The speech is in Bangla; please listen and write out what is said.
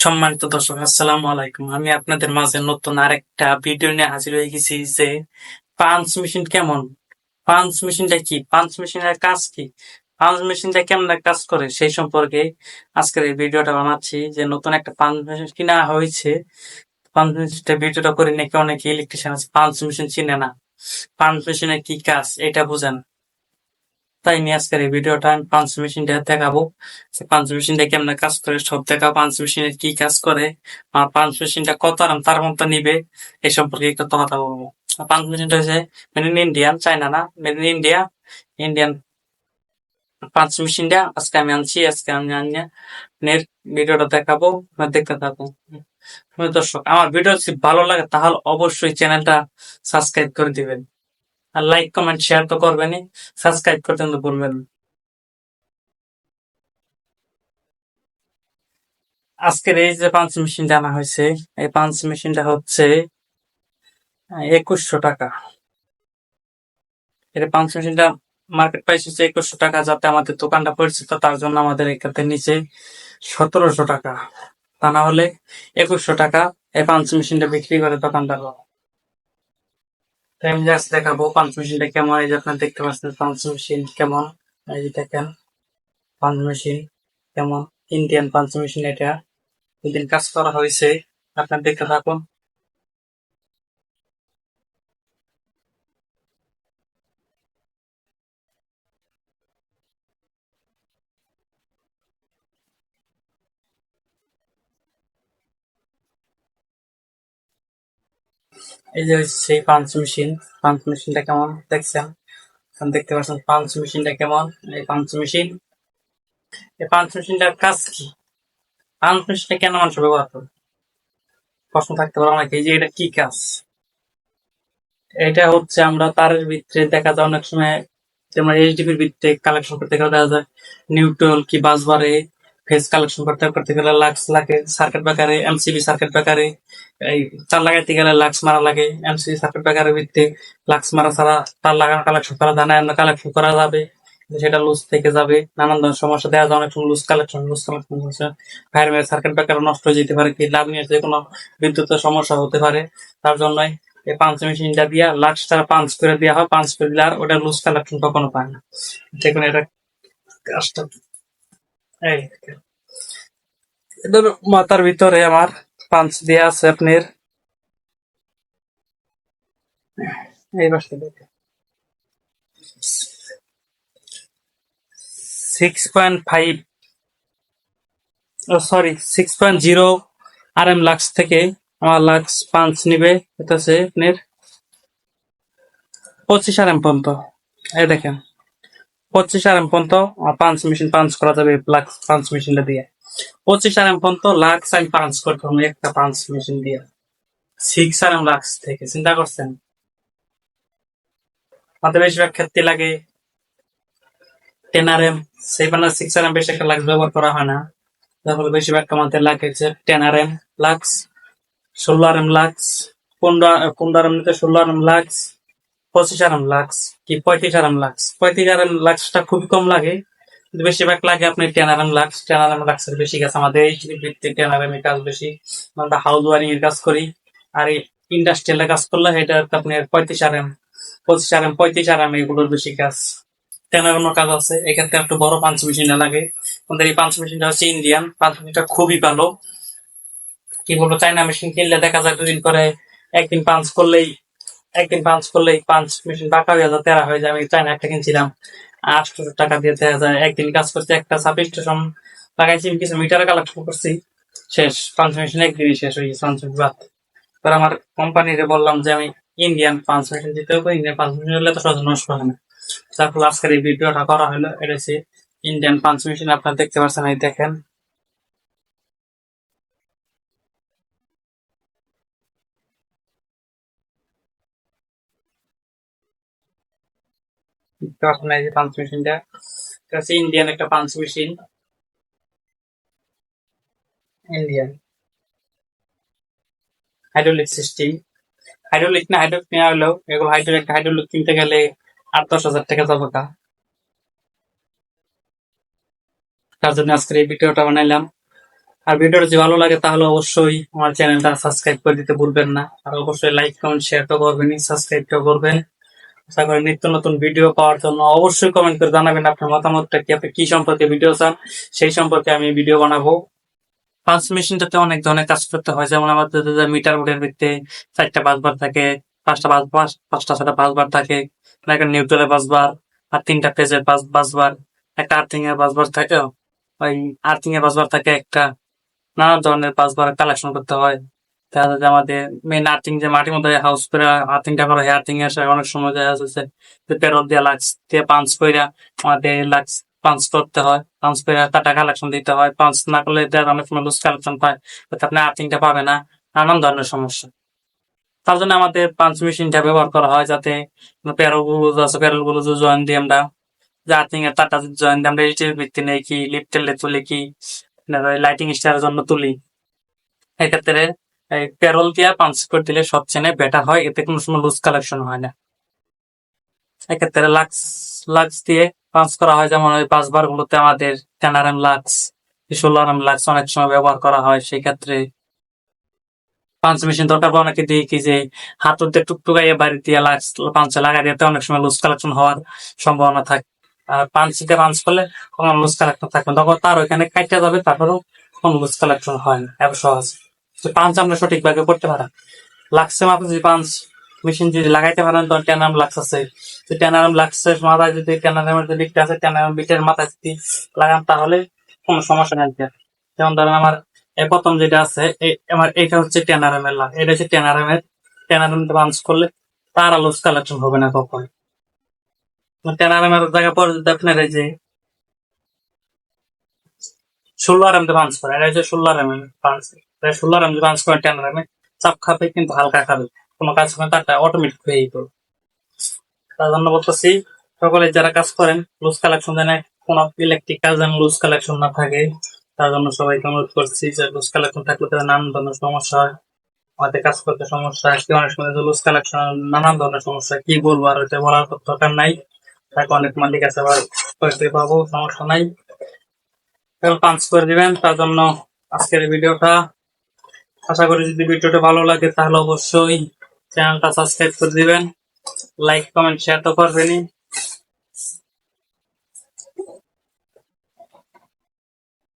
সম্মানিত দর্শক, আসসালামু আলাইকুম। আমি আপনাদের মাঝে নতুন আরেকটা ভিডিও নিয়ে হাজির হয়ে গেছি যে পাঞ্চ মেশিন কেমন? পাঞ্চ মেশিনটা কি? পাঞ্চ মেশিনের কাজ কি? পাঞ্চ মেশিনটা কেমন কাজ করে? সেই সম্পর্কে আজকের এই ভিডিওটা বানাচ্ছি যে নতুন একটা পাঞ্চ মেশিন কিনা হয়েছে। পাঞ্চ মেশিনটা ভিডিওটা করে নাকি অনেকে ইলেকট্রিশিয়ান আছে পাঞ্চ মেশিন চিনে না। পাঞ্চ মেশিনের কি কাজ? এটা বুঝেন। তাই নিয়ে আজকের এই ভিডিওটা আমি পাঞ্চ মেশিনটা দেখাবো। পাঞ্চ মেশিনটা কেমন কাজ করে সব দেখাবো, পাঞ্চ মেশিনের কি কাজ করে, আর পাঞ্চ মেশিনটা কত আরাম, তার মতো নিবে এই সম্পর্কে একটু কথা বলব পাঞ্চ মেশিনটা হচ্ছে মেড ইন ইন্ডিয়ান চাইনা না made in India Indian punch মেশিনটা আজকে আমি আনছি, আজকে আমি আনিয়ে ভিডিওটা দেখাবো দেখতে প্রিয় দর্শক, আমার ভিডিও ভালো লাগে তাহলে অবশ্যই চ্যানেলটা সাবস্ক্রাইব করে দিবেন। আর লাইক কমেন্ট শেয়ার তো করবেনই। সাবস্ক্রাইব করতে কিন্তু ভুলবেন আজকের এই যে পাঞ্চ মেশিনটা আনা হয়েছে, এই পাঞ্চ মেশিনটা হচ্ছে একুশশো টাকা। এটা পাঞ্চ মেশিনটা মার্কেট প্রাইস হচ্ছে একুশশো টাকা, যাতে আমাদের দোকানটা পরিচিত, তার জন্য আমাদের এখানে নিচে সতেরোশো টাকা। তা না হলে একুশশো টাকা এই পাঞ্চ মেশিনটা বিক্রি করে দোকানদার তাই আমি জাস্ট দেখাবো পাঞ্চ মেশিনটা কেমন, এই যে আপনার দেখতে পাচ্ছেন পাঞ্চ মেশিন কেমন, এই যে দেখেন পাঞ্চ মেশিন কেমন ইন্ডিয়ান পাঞ্চ মেশিন এটা। দুদিন কাজ করা হয়েছে, আপনার দেখতে থাকুন। এই যে সেই পাঞ্চ মেশিন পাঞ্চ মেশিনটা কেমন? দেখছেন? এখন দেখতে পাচ্ছেন পাঞ্চ মেশিনটা কেমন? এই পাঞ্চ মেশিন এই পাঞ্চ মেশিনটার কাজ কি? পাঞ্চ মেশিনটা কেন মানুষ ব্যবহার করে? প্রশ্ন থাকতে পারে অনেকে যে এটা কি কাজ? এটা হচ্ছে আমরা তারের ভিতরে দেখা যায় অনেক সময় যেমন এইচডিবির ভিতরে কালেকশন করতে গেলে দেখা যায় নিউট্রাল কি বাস বারে ফেজ কালেকশন করতে করতে গেলে লাক্স লাগে সার্কিট ব্রেকারে এমসিবি সার্কিট ব্রেকারে এই তার লাগাইতে গেলে লাক্স মারা লাগে এমসিবি সার্কিট ব্রেকারের ভিত্তি লাক্স মারা ছাড়া তার লাগানো কালেকশন করা যায় না কালেকশন করা যাবে সেটা লুজ থেকে যাবে। নানান ধরনের সমস্যা দেখা যায়, অনেক লুজ কালেকশন লুজ কালেকশন হচ্ছে ফায়ার মেয়ের সার্কিট ব্রেকার নষ্ট হয়ে যেতে পারে, কি লাভ নিয়ে যে কোনো বিদ্যুতের সমস্যা হতে পারে। তার জন্যই এই পাঞ্চ মেশিনটা দিয়া লাক্স ছাড়া পাঞ্চ করে দেওয়া হয় পাঞ্চ করে দিলে আর ওটা লুজ কালেকশন কখনো পায় না। দেখুন এটা কাজটা। এই দেখেন। মাথার ভিতরে আমার পাঞ্চ দেয়া আছে আপনার। এই পাশে দেখেন। Six point five sorry six point zero R M lugs থেকে আমার লাক্স পাঞ্চ নিবে, এটা হচ্ছে আপনার পঁচিশ আর এম পর্যন্ত। এই দেখেন। পঁচিশ আর এম পর্যন্ত পাঞ্চ মেশিন পাঞ্চ করা যাবে লাক্স পাঞ্চ মেশিনটা দিয়ে। পঁচিশ আর এম পর্যন্ত লাক্স আমি পাঞ্চ করতে হবে একটা পাঞ্চ মেশিন দিয়ে। সিক্স আর এম লাক্স থেকে, চিন্তা করছেন? আমাদের বেশিরভাগ ক্ষেত্রে লাগে টেন আর এম, সেই বানার সিক্স আর এম বেশি একটা লাক্স ব্যবহার করা হয় না। তারপরে বেশিরভাগ আমাদের লাগে যে টেন আর এম লাক্স ষোলো আর এম লাক্স পনেরো আর এম নিতে ষোলো আর এম লাক্স পঁচিশ আর এম লাক্স কি পঁয়ত্রিশ আরাম লাক্স পঁয়ত্রিশ আরাম লাক্সটা খুবই কম লাগে বেশিরভাগ লাগে আপনি টেন আরাম লাক্স টেন আরাম লাক্সের বেশি কাজ, আমাদের এই ভিত্তিতে টেন আর এম এর কাজ বেশি, আমরা হাউস ওয়ারিং এর কাজ করি, আর এই ইন্ডাস্ট্রিয়াল কাজ করলে এটা আপনার পঁয়ত্রিশ আর এম পঁচিশ আর এম পঁয়ত্রিশ আর এম এগুলোর বেশি কাজ। টেনার কাজ আছে, এক্ষেত্রে একটু বড় পাঞ্চ মেশিন লাগে। আমাদের এই পাঞ্চ মেশিনটা হচ্ছে ইন্ডিয়ান পাঞ্চ মেশিনটা খুবই ভালো। কি বলব চাইনা মেশিন কিনলে দেখা যায় দুদিন পরে একদিন পাঞ্চ করলেই একদিন পাঞ্চ করলেই পাঞ্চ মেশিন বাঁকা হয়ে যায় তেরা হয়ে যায়, আমি চাইনা একটা কিনছিলাম। আটশো টাকা দিয়ে দেখা যায় একদিন কাজ করতে একটা সাব স্টেশন লাগাইছি কিছু মিটার কালেকশন করছি। শেষ পাঞ্চ মেশিন একদিনই শেষ হয়ে গেছে পাঞ্চ বাদ। এবার আমার কোম্পানিতে বললাম যে, আমি ইন্ডিয়ান পাঞ্চ মেশিন দিতে হবে ইন্ডিয়ান পাঞ্চ মেশিন হলে তো সহজে নষ্ট হয় না। ফলে আজকের এই ভিডিওটা করা হলো, এটা হচ্ছে ইন্ডিয়ান পাঞ্চ মেশিন আপনারা দেখতে পাচ্ছেন এই দেখেন। ইন্ডিয়ান একটা punch machine Indian hydraulic system hydraulic না হাইড্রোলিক নেওয়া হলো এগুলো হাইড্রোলিক হাইড্রোলিক কিনতে গেলে আট দশ হাজার টাকা যাবে কা তার জন্য আজকের এই ভিডিওটা বানাইলাম। আর ভিডিওটা যদি ভালো লাগে তাহলে অবশ্যই আমার চ্যানেলটা সাবস্ক্রাইব করে দিতে ভুলবেন না। আর অবশ্যই লাইক কমেন্ট শেয়ার তো করবেন সাবস্ক্রাইবটা করবেন। আশা করি নিত্য নতুন ভিডিও পাওয়ার জন্য অবশ্যই কমেন্ট করে জানাবেন আপনার মতামতটা কি, আপনি কি সম্পর্কে ভিডিও চান, সেই সম্পর্কে আমি ভিডিও বানাবো। পাঁচ মেশিনটাতে অনেক ধরনের কাজ করতে হয়, যেমন আমাদের মিটার বোর্ডের ভিত্তিতে চারটা বাসবার থাকে, পাঁচটা বাস পাঁচটা ছটা বাসবার থাকে একটা নিউট্রালের বাসবার আর তিনটা পেজের বাস বাসবার একটা আর্থিং এর বাসবার থাকে, ওই আর্থিং এর বাসবার থাকে একটা নানা ধরনের বাসবার কালেকশন করতে হয়। দেখা যায় যে আমাদের মেন আর্থিং যে মাটির মধ্যে হাউস করে আর্থিংটা করা আর্থিং এর অনেক সময় দেখা যাচ্ছে যে পেরোল দিয়ে লাক্স দিয়ে পাঞ্চ কইরা আমাদের লাক্স পাঞ্চ করতে হয় পাঞ্চ করে টাকা কালেকশন দিতে হয় পাঞ্চ না করলে দেখা অনেক সময় লুজ কালেকশন পায় আপনি আর্থিংটা পাবে না, নানান ধরনের সমস্যা। তার জন্য আমাদের পাঞ্চ মেশিনটা ব্যবহার করা হয় যাতে প্যারোলগুলো আছে প্যারোলগুলো জয়েন দিই আমরা যে আর্থিং এর তারটা জয়েন দিই আমরা এইচের ভিত্তি নেই কি লিফটেলে তুলি কি লাইটিং স্টারের জন্য তুলি। এক্ষেত্রে প্যারোল দিয়ে পাঞ্চ করে দিলে সবচেয়ে বেটার হয়, এতে কোনো সময় লুজ কালেকশন হয় না। এক্ষেত্রে লাক্স লাক্স দিয়ে পাঞ্চ করা হয়, যেমন ওই পাঁচ বার গুলোতে আমাদের টেনারাম লাক্স ষোলো লাক্স অনেক সময় ব্যবহার করা হয় সেই ক্ষেত্রে পাঞ্চ মেশিন দরকার পড়ে অনেকে কি যে হাত দিয়ে টুকটুকাইয়ে বাড়ি দিয়ে লাক্স পাঞ্চে লাগাই দিতে অনেক সময় লুজ কালেকশন হওয়ার সম্ভাবনা থাকে। আর পাঞ্চ দিয়ে পাঞ্চ করলে কোনো লুজ কালেকশন থাকবে। তখন তার ওইখানে কাটতে যাবে, তারপরেও কোনো লুজ কালেকশন হয় না, এত সহজ। পাঞ্চ আমরা সঠিকভাবে করতে পারেন লাক্সে মাপে যদি পাঞ্চ মেশিন যদি লাগাইতে পারেন, তখন টেনারাম লাক্স আছে। লাক্সের মাথায় যদি টেনারামের যে বিটটা আছে টেনারাম বিটের মাথায় যদি লাগান তাহলে কোনো সমস্যা নেই। যেমন ধরেন আমার প্রথম যেটা আছে আমার এটা হচ্ছে টেনারামের লাগ এটা হচ্ছে টেনারামের টেনারাম পাঞ্চ করলে তার লুজ কালেকশন হবে না কখন। টেনারামের জায়গা পরে যদি আপনার এই যে ষোলো আর এম পাঞ্চ করে, এটা হচ্ছে ষোলো আর এম পাঞ্চ ষোলো আর এম পাঞ্চ করে টেনারামে চাপ খাবে কিন্তু হালকা খাবে। কোনো কাজ করে তারটা অটোমেটিক হয়ে যেত তার জন্য বলতেছি, সকলে যারা কাজ করেন লুজ কালেকশন যেন কোন ইলেকট্রিক কাজ যেন লুজ কালেকশন না থাকে, তার জন্য সবাইকে অনুরোধ করছি যে লুজ কালেকশন থাকলে তাদের নানান ধরনের সমস্যা হয়। আমাদের কাজ করতে সমস্যা কি অনেক সময় লুজ কালেকশন নানান ধরনের সমস্যা কি বলব আর ওইটা বলার দরকার নাই। তাকে অনেক মালিক আছে, আবার করতে পাবো, সমস্যা নাই। পাঞ্চ করে দিবেন। তার জন্য আজকের ভিডিওটা আশা করি যদি ভিডিওটা ভালো লাগে তাহলে অবশ্যই চ্যানেলটা সাবস্ক্রাইব করে দিবেন। লাইক কমেন্ট শেয়ার তো করবেনই।